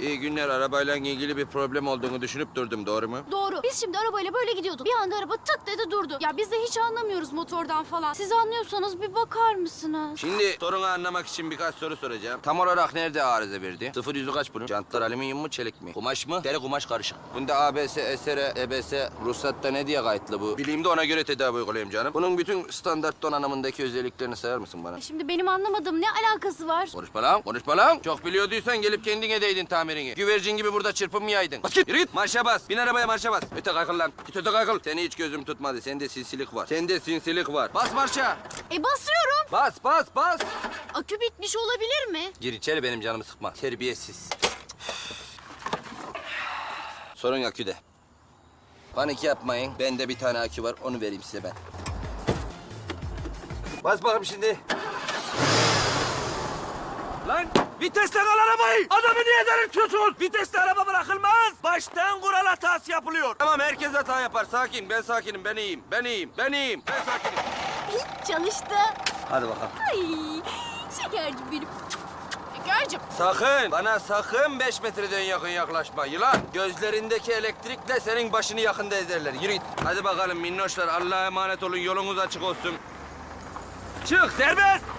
İyi günler. Arabayla ilgili bir problem olduğunu düşünüp durdum. Doğru mu? Doğru. Biz şimdi arabayla böyle gidiyorduk. Bir anda araba tık dedi durdu. Ya biz de hiç anlamıyoruz motordan falan. Siz anlıyorsanız bir bakar mısınız? Şimdi sorunu anlamak için birkaç soru soracağım. Tam olarak nerede arıza verdi? Sıfır yüzü kaç bunun? Jantlar alüminyum mu çelik mi? Kumaş mı? Deri kumaş karışık. Bunda ABS, SR, EBS, ruhsatta ne diye kayıtlı bu? Bileyim ona göre tedavi uygulayayım canım. Bunun bütün standart donanımındaki özelliklerini sayar mısın bana? E Şimdi benim anlamadığım ne alakası var? Konuşma lan, konuşma lan. Çok biliyorduysan gelip kendin edeydin tamirini. Güvercin gibi burada çırpınmayaydın. Bas git, yürü git. Marşa bas. Bin arabaya marşa bas. Öte kaykıl lan. Git öte kaykıl. Seni hiç gözüm tutmadı. Sende sinsilik var. Sende sinsilik var. Bas marşa. E basıyorum. Bas, bas, bas. Akü bitmiş olabilir mi? Gir içeri benim canımı sıkma. Terbiyesiz. Sorun aküde. Panik yapmayın. Bende bir tane akü var. Onu vereyim size ben. Bas bakalım şimdi. Lan viteste kal arabayı. Adamı niye delirtiyorsun? Viteste araba bırakılmaz. Baştan kural hatası yapılıyor. Tamam herkes hata yapar. Sakin. Ben sakinim. Ben iyiyim. Ben iyiyim. Ben iyiyim. Ben sakinim. Çalıştı. Hadi bakalım. Ay şekercim benim. Şekercim. Sakın. Bana sakın beş metreden yakın yaklaşma. Yılan. Gözlerindeki elektrikle senin başını yakında ezerler. Yürü git. Hadi bakalım minnoşlar. Allah'a emanet olun. Yolunuz açık olsun. Çık serbest.